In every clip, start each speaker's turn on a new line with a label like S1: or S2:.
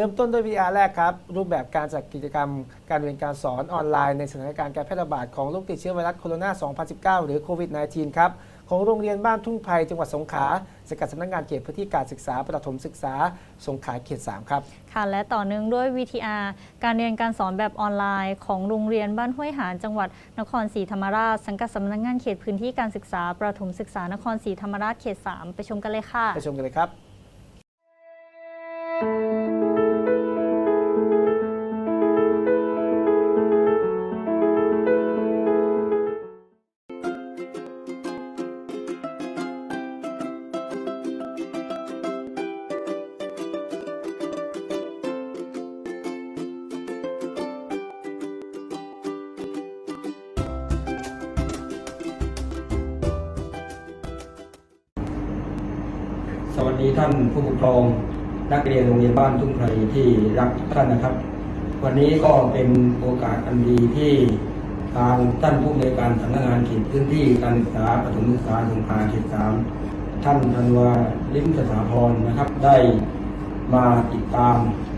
S1: ริ่มต้นด้วย VR แรกครับ รูปแบบการจัดกิจกรรมการเรียนการสอนออนไลน์ในสถานการณ์การแพร่ระบาดของโรคติดเชื้อไวรัสโคโรนา 2019 หรือโควิด -19 ครับของโรงเรียนบ้านทุ่งไพรจังหวัดสงขลาสกัดสำนักงานเขตพื้นที่การศึกษาประถมศึกษา สงขลาเขต 3 ครับ
S2: ค่ะ และต่อเนื่องด้วย VTR การเรียนการสอนแบบออนไลน์ ของโรงเรียนบ้านห้วยหานจังหวัดนครศรีธรรมราช สังกัดสำนักงานเขตพื้นที่การศึกษาประถมศึกษานครศรีธรรมราชเขต 3 ไปชมกันเลยค่ะ
S1: ไปชมกันเลยครับ
S3: ดีท่านผู้ปกครอง นักเรียนโรงเรียนบ้านทุ่งไพรที่รักท่านนะครับ วันนี้ก็เป็นโอกาสอันดีที่ทางท่านผู้ในการสำนักงานเขตพื้นที่การศึกษาประถมศึกษาสงขลาเขตสามท่านธันวาลิ้มสถาพรนะครับ ได้มาติดตาม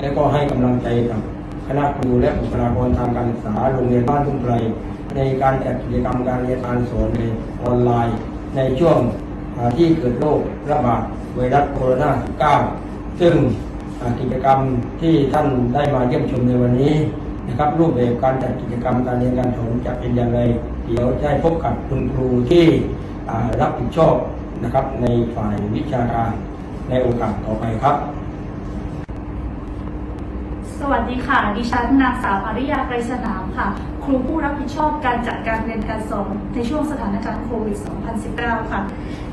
S3: และก็ให้กำลังใจกับคณะครูและบุคลากรทางการศึกษาโรงเรียนบ้านทุ่งไพรในการจัดกิจกรรมการเรียนการสอนในออนไลน์ ในช่วงที่เกิดโรคระบาด ไวรัสโคโรนา19ซึ่งกิจกรรมที่ท่านได้มาเยี่ยมชมในวันนี้นะครับรูปแบบการจัดกิจกรรมการเรียนการสอนจะเป็นอย่างไร เดี๋ยวจะให้พบกับคุณครูที่รับผิดชอบนะครับในฝ่ายวิชาการในโอกาสต่อไปครับ
S4: สวัสดีค่ะ ดิฉันนางสาวอาริยาไกรสนามค่ะ ครูผู้รับผิดชอบการจัดการเรียนการสอนในช่วงสถานการณ์โควิด 2019 ค่ะ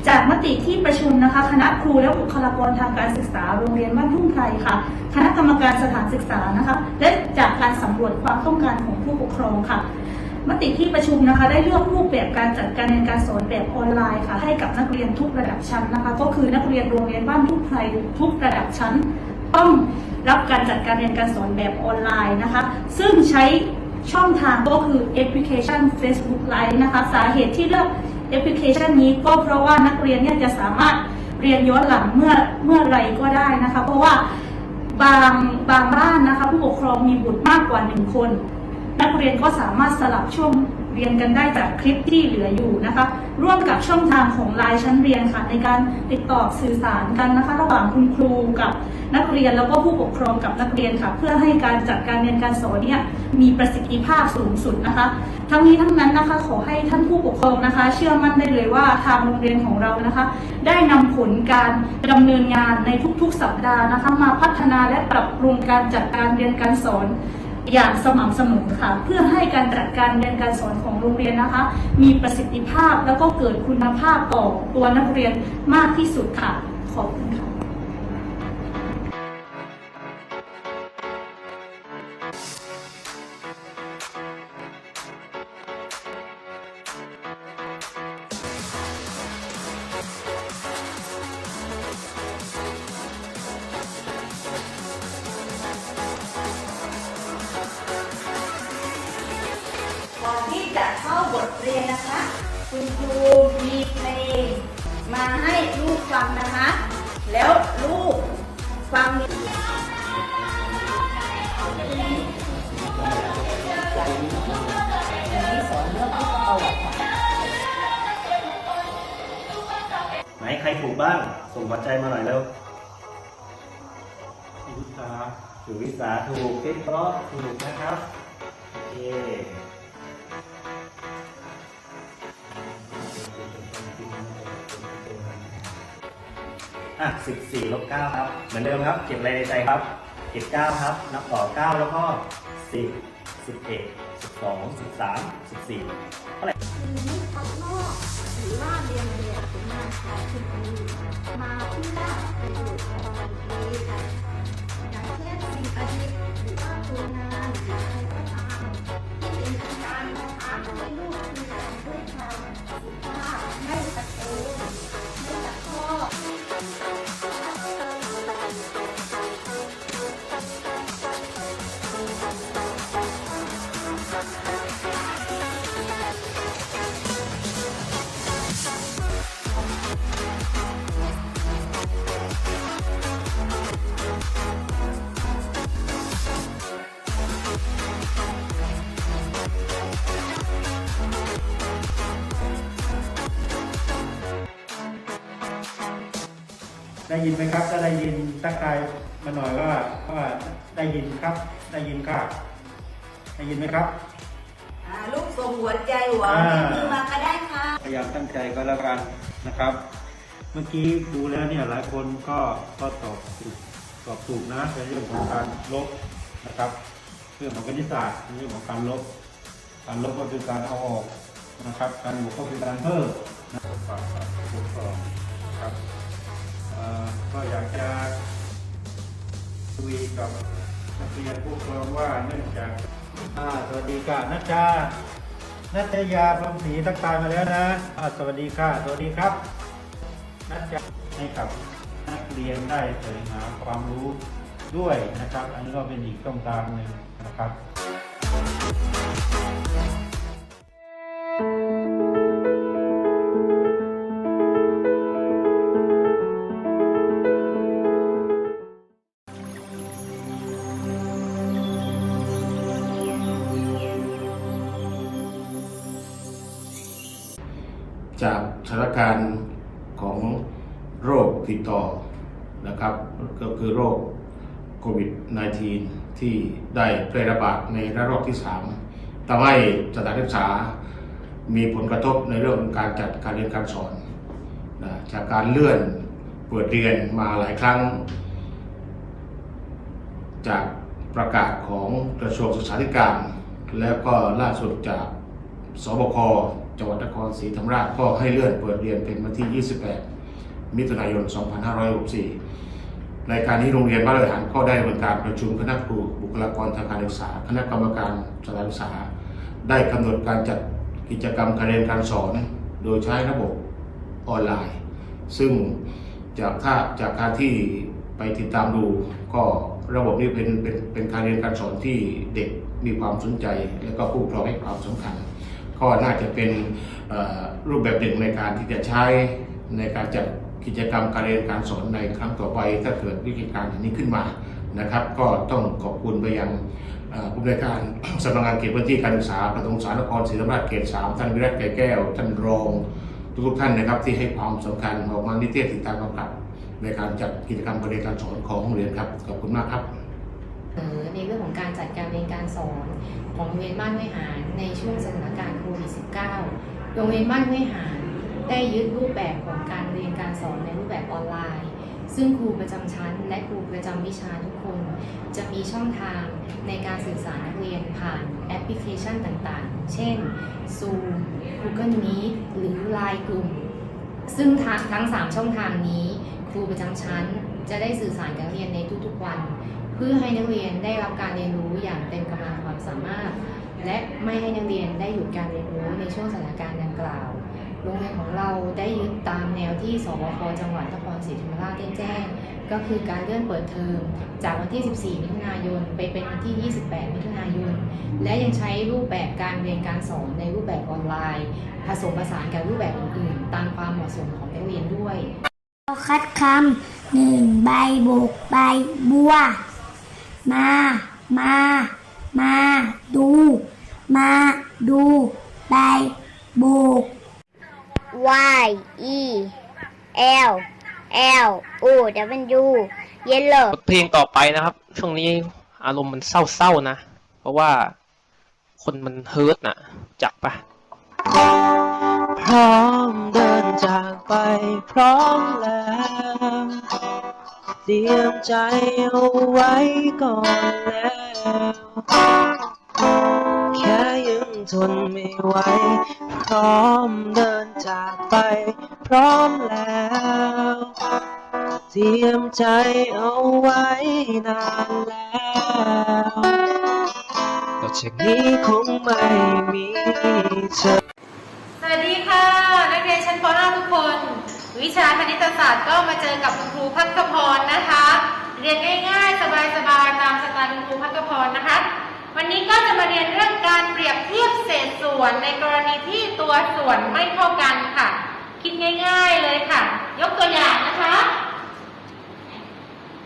S4: จากมติที่ประชุมนะคะ คณะครูและบุคลากรทางการศึกษาโรงเรียนบ้านทุ่งไทรค่ะ คณะกรรมการสถานศึกษานะคะ และจากการสำรวจความต้องการของผู้ปกครองค่ะมติที่ประชุมนะคะได้เลือกรูปแบบการจัดการเรียนการสอนแบบออนไลน์ค่ะให้กับนักเรียนทุกระดับชั้นนะคะ ก็คือนักเรียนโรงเรียนบ้านทุ่งไทรทุกระดับชั้น ต้องรับการจัดการเรียนการสอนแบบออนไลน์นะคะ ซึ่งใช้ช่องทางก็คือแอปพลิเคชัน Facebook Live นะคะ สาเหตุที่เลือกแอปพลิเคชันนี้ก็เพราะว่านักเรียนเนี่ยจะสามารถเรียนย้อนหลังเมื่อเมื่อไรก็ได้นะคะ เพราะว่าบางบางบ้านนะคะ ผู้ปกครองมีบุตรมากกว่าหนึ่งคน นักเรียนก็สามารถสลับช่วง เรียนกันได้จากคลิปที่เหลืออยู่นะคะ ร่วมกับช่องทางของไลน์ชั้นเรียนค่ะ ในการติดต่อสื่อสารกันนะคะ ระหว่างคุณครูกับนักเรียนแล้วก็ผู้ปกครองกับนักเรียนค่ะ เพื่อให้การจัดการเรียนการสอนเนี่ยมีประสิทธิภาพสูงสุดนะคะ ทั้งนี้ทั้งนั้นนะคะขอให้ท่านผู้ปกครองนะคะ เชื่อมั่นได้เลยว่าทางโรงเรียนของเรานะคะ ได้นำผลการดำเนินงานในทุกๆสัปดาห์นะคะ มาพัฒนาและปรับปรุงการจัดการเรียนการสอน อย่างสม่ำเสมอค่ะ เพื่อให้การจัดการเรียนการสอนของโรงเรียนนะคะ มีประสิทธิภาพแล้วก็เกิดคุณภาพต่อตัวนักเรียนมากที่สุดค่ะ ขอบคุณค่ะ
S5: จะเข้าบทเรียนนะคะ คุณครูมีเพลงมาให้ลูกฟังนะคะ แล้วลูกฟัง
S6: ไหนใครถูกบ้าง ส่งหัวใจมาหน่อยเร็วสุวิสาสุวิสาถูกติ๊กเพราะถูกนะครับ โอเค อะสิบสี่ลบเก้าครับ เหมือนเดิมครับ เก็บอะไรในใจครับ เก็บเก้าครับ นับต่อเก้าแล้วก็สิบสิบเอ็ดสิบสองสิบสามสิบสี่เท่าไหร่
S5: ข้างนอกหรือว่าเรียนแบบเป็นงาขายที่มีมาเพื่อประโยชน์ของเราเองอย่างเช่นสิ่งประดิษฐ์หรือว่าตัวงานหรืออะไรก็ตามที่เป็นการ ได้
S7: ยินไหมครับถ้าได้ยินทักทายมาหน่อยว่าว่าได้ยินครับ ได้ยินครับได้ยินไหมครับ
S5: อ่าลูกส่งหัวใจหวัง
S7: อ่า
S5: มือมาก็ได้ค่ะ
S7: พยายามตั้งใจก็แล้วกันนะครับ เมื่อกี้ดูแล้วเนี่ยหลายคนก็ก็ตอบถูกตอบถูกนะในเรื่องของการลบนะครับ เรื่องของคณิตศาสตร์ในเรื่องของการลบ การลบก็คือการเอาออกนะครับ การบวกก็คือการเพิ่มนะครับฝากฝากผู้ปกครองนะครับเอ่อ ก็อยากจะคุยกับนักเรียนผู้ปกครองว่าเนื่องจากสวัสดีค่ะนัชชานัทยาพรมศรีทักทายมาแล้วนะสวัสดีค่ะ สวัสดีครับนัทยาให้กับนักเรียนได้เผยหาความรู้ด้วยนะครับ อันนี้ก็เป็นอีกช่องทางหนึ่งนะครับ
S8: การของโรคติดต่อนะครับก็คือโรคโควิด -19 ที่ได้แพร่ระบาดในระลอกที่3ทำให้สถานศึกษา มีผลกระทบในเรื่องของการจัดการเรียนการสอนนะจากการเลื่อนเปิดเรียนมาหลายครั้ง จากประกาศของกระทรวงศึกษาธิการ แล้วก็ล่าสุดจากสบค จังหวัดนครศรีธรรมราชก็ให้เลื่อนเปิดเรียนเป็นวันที่ 28 มิถุนายน 2564ในการนี้โรงเรียนบ้านเลยหันก็ได้ดำเนินการประชุมคณะครูบุคลากรทางการศึกษา คณะกรรมการสถานศึกษา ได้กำหนดการจัดกิจกรรมการเรียนการสอน โดยใช้ระบบออนไลน์ ซึ่งจากถ้าจากการที่ไปติดตามดูก็ระบบนี้เป็นเป็นเป็นการเรียนการสอนที่เด็กมีความสนใจ และก็ผู้ปกครองให้ความสำคัญ ก็น่าจะเป็นรูปแบบหนึ่งในการที่จะใช้ในการจัดกิจกรรมการเรียนการสอนในครั้งต่อไป ถ้าเกิดวิกฤตการณ์อย่างนี้ขึ้นมานะครับ ก็ต้องขอบคุณไปยังผู้บริการสำนักงานเขตพื้นที่การศึกษาประถมศึกษานครศรีธรรมราชเขตสามท่านวิรัตไก่แก้ว ท่านรองทุกท่านนะครับ ที่ให้ความสำคัญออกมานิเทศติดตามกำกับ ในการจัดกิจกรรมการเรียนการสอนของโรงเรียนครับขอบคุณมากครับ
S9: เสนอในเรื่องของการจัดการเรียนการสอนของโรงเรียนบ้านห้วยหารในช่วงสถานการณ์โควิด -19 โรงเรียนบ้านห้วยหารได้ยึดรูปแบบของการเรียนการสอนในรูปแบบออนไลน์ ซึ่งครูประจำชั้น และครูประจำวิชาทุกคน จะมีช่องทางในการสื่อสารนักเรียนผ่านแอปพลิเคชันต่างๆ เช่น Zoom Google Meet หรือ Line กลุ่ม ซึ่งทั้ง 3 ช่องทางนี้ ครูประจำชั้นจะได้สื่อสารกับนักเรียนในทุกๆวัน พื่อให้นักเรียนได้รับการเรียนรู้อย่างเต็มกำลังความสามารถ และไม่ให้นักเรียนได้หยุดการเรียนรู้ในช่วงสถานการณ์ดังกล่าวโรงเรียนของเราได้ยึดตามแนวที่สบคจังหวัดนครศรีธรรมราชได้แจ้ง ก็คือการเลื่อนเปิดเทอมจากวันที่ 14 มิถุนายน ไปเป็นวันที่ 28 มิถุนายน และยังใช้รูปแบบการเรียนการสอนในรูปแบบออนไลน์ ผสมผสานกับรูปแบบอื่นๆ ตามความเหมาะสมของนักเรียนด้วย
S10: คัดคำหนึ่งใบบุกใบบัว มา มา มา ดู มา ดูใบบุก Y E L L O W Yellow
S11: บทเพลงต่อไปนะครับ ช่วงนี้อารมณ์มันเศร้าๆนะ เพราะว่าคนมันเฮิร์ตน่ะจักปะพร้อมเดินจากไปพร้อมแล้ว เตรียมใจเอาไว้ก่อนแล้ว แค่ยังทนไม่ไหว พร้อมเดินจากไป พร้อมแล้ว เตรียมใจเอาไว้นานแล้วต่อจากนี้คงไม่มีเธอ
S12: สวัสดีค่ะ นักเรียนชั้นป .5 ทุกคน วิชาคณิตศาสตร์ก็มาเจอกับคุณครูพัชพรนะคะ เรียนง่าย ๆ สบายๆตามสไตล์คุณครูพัชพรนะคะ วันนี้ก็จะมาเรียนเรื่องการเปรียบเทียบเศษส่วนในกรณีที่ตัวส่วนไม่เท่ากันค่ะ คิดง่าย ๆเลยค่ะ ยกตัวอย่างนะคะ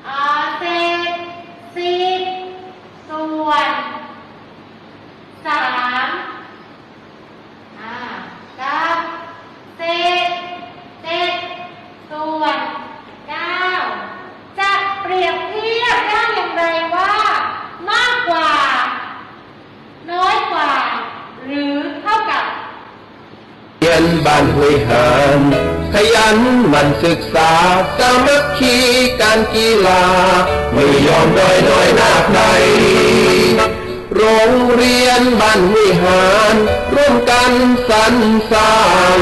S12: อ่าเศษสิบส่วนสามอ่ากับเศษเจ็ดส่วนเก้า
S13: บ้านห้วยหานขยันมันศึกษา สามัคคีการกีฬา ไม่ยอมด้อยน้อยหน้าใคร โรงเรียนบ้านห้วยหานร่วมกันสรรสร้าง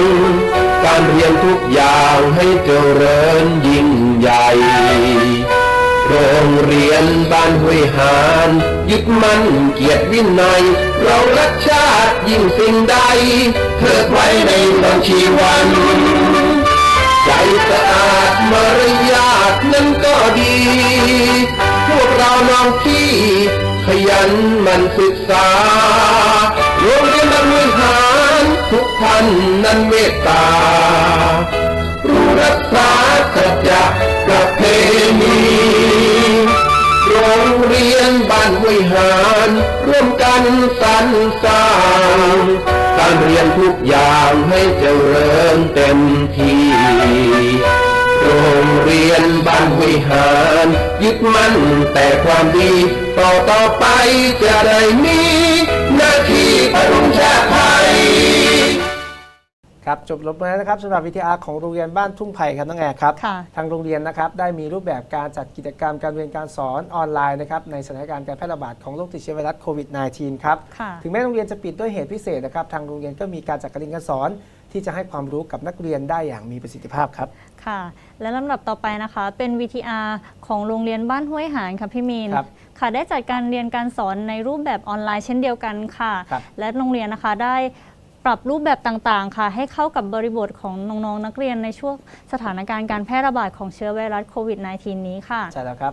S13: การเรียนทุกอย่างให้เจริญยิ่งใหญ่โรงเรียนบ้านห้วยหานยึดมั่นเกียรติวินัย เรารักชาติยิ่งสิ่งใด เทิดไว้ในตอนชีวัน ใจสะอาดมารยาทนั้นก็ดี พวกเราน้องที่ขยันมันศึกษาโรงเรียนบ้านวยหานทุกท่านนั้นเมตตา รู้รักษาสัจจะประเพณีโรงเรียนบ้านห้วยหานร่วมกันสรรสร้าง การเรียนทุกอย่างให้เจริญเต็มที่ โรงเรียนบ้านห้วยหานยึดมั่นแต่ความดี ต่อต่อไปจะได้มีหน้าที่ปรุงชาติไทย
S1: ครับจบลงไปแล้วนะครับสำหรับวิทยาของโรงเรียนบ้านทุ่งไผ่ครับน้องแอร์ครับ
S2: ค่ะ
S1: ทางโรงเรียนนะครับได้มีรูปแบบการจัดกิจกรรมการเรียนการสอนออนไลน์นะครับในสถานการณ์การแพร่ระบาดของโรคติดเชื้อไวรัสโควิด -19 ครับ
S2: ค่ะ
S1: ถึงแม้โรงเรียนจะปิดด้วยเหตุพิเศษนะครับทางโรงเรียนก็มีการจัดการเรียนการสอน ที่จะให้ความรู้กับนักเรียนได้อย่างมีประสิทธิภาพครับ
S2: ค่ะ และลำดับต่อไปนะคะ เป็น VTR ของโรงเรียนบ้านห้วยหานค่ะพี่มีน
S1: ครับ
S2: ค่ะ ได้จัดการเรียนการสอนในรูปแบบออนไลน์เช่นเดียวกันค่ะ
S1: ครับ
S2: และโรงเรียนนะคะได้ ปรับรูปแบบต่างๆ ค่ะ ให้เข้ากับบริบทของน้องๆ นักเรียนในช่วงสถานการณ์การแพร่ระบาดของเชื้อไวรัสโควิด -19 นี้ค่ะ
S1: ใช่แล้วครับ